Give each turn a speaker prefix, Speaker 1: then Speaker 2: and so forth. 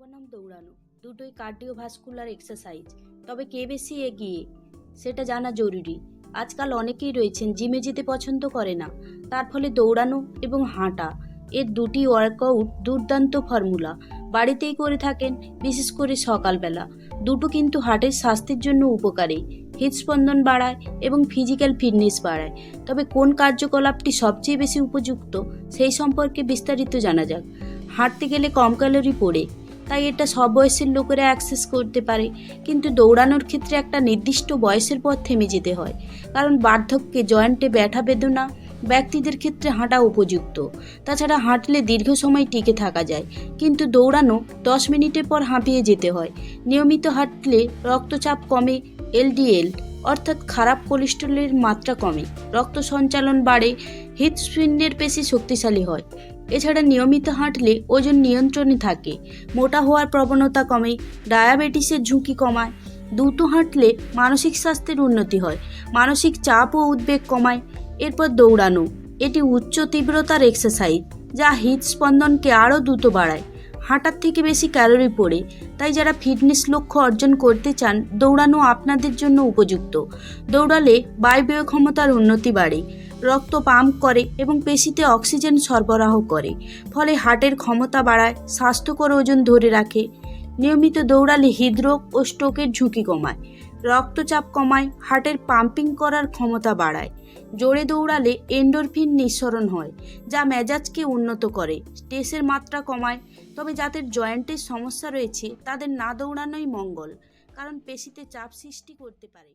Speaker 1: বনাম দৌড়ানো। দুটোই কার্ডিওভাস্কুলার এক্সারসাইজ। তবে কে বেশি এগিয়ে, সেটা জানা জরুরি। আজকাল অনেকেই রয়েছেন, জিমে যেতে পছন্দ করে না। তার ফলে দৌড়ানো এবং হাঁটা এর দুটি ওয়ার্কআউট দুর্দান্ত ফর্মুলা বাড়িতেই করে থাকেন, বিশেষ করে সকালবেলা। দুটো কিন্তু হার্টের স্বাস্থ্যের জন্য উপকারী। হৃদস্পন্দন বাড়ায় এবং ফিজিক্যাল ফিটনেস বাড়ায়। তবে কোন কার্যকলাপটি সবচেয়ে বেশি উপযুক্ত, সেই সম্পর্কে বিস্তারিত জানা যাক। হাঁটতে গেলে কম ক্যালোরি পড়ে তাই এটা সব বয়সের লোকেরা অ্যাক্সেস করতে পারে। কিন্তু দৌড়ানোর ক্ষেত্রে একটা নির্দিষ্ট বয়সের পর থেমে যেতে হয়। কারণ বার্ধক্যে জয়েন্টে ব্যথা বেদনা ব্যক্তিদের ক্ষেত্রে হাঁটা উপযুক্ত। তাছাড়া হাঁটলে দীর্ঘ সময় টিকে থাকা যায়। কিন্তু দৌড়ানো দশ মিনিটের পর হাঁপিয়ে যেতে হয়। নিয়মিত হাঁটলে রক্তচাপ কমে, এলডিএল অর্থাৎ খারাপ কোলেস্টেরলের মাত্রা কমে। রক্ত সঞ্চালন বাড়ে হৃদপিণ্ডের পেশি শক্তিশালী হয়। এছাড়া নিয়মিত হাঁটলে ওজন নিয়ন্ত্রণে থাকে। মোটা হওয়ার প্রবণতা কমে, ডায়াবেটিসের ঝুঁকি কমায়। দ্রুত হাঁটলে মানসিক স্বাস্থ্যের উন্নতি হয়, মানসিক চাপ ও উদ্বেগ কমায়। এরপর দৌড়ানো, এটি উচ্চ তীব্রতার এক্সারসাইজ যা হৃদস্পন্দনকে আরও দ্রুত বাড়ায়। হাঁটার থেকে বেশি ক্যালোরি পড়ে, তাই যারা ফিটনেস লক্ষ্য অর্জন করতে চান, দৌড়ানো আপনাদের জন্য উপযুক্ত। দৌড়ালে বায়বীয় ক্ষমতার উন্নতি বাড়ে। রক্ত পাম্প করে এবং পেশিতে অক্সিজেন সরবরাহ করে, ফলে হার্টের ক্ষমতা বাড়ায়, স্বাস্থ্যকর ওজন ধরে রাখে, নিয়মিত দৌড়ালে হৃদরোগ ও স্ট্রোকের ঝুঁকি কমায়, রক্তচাপ কমায়, হার্টের পাম্পিং করার ক্ষমতা বাড়ায়। জোরে দৌড়ালে এন্ডোরফিন নিঃসরণ হয়, যা মেজাজকে উন্নত করে, স্ট্রেসের মাত্রা কমায়। তবে যাদের জয়েন্টের সমস্যা রয়েছে, তাদের না দৌড়ানোই মঙ্গল, কারণ পেশিতে চাপ সৃষ্টি করতে পারে।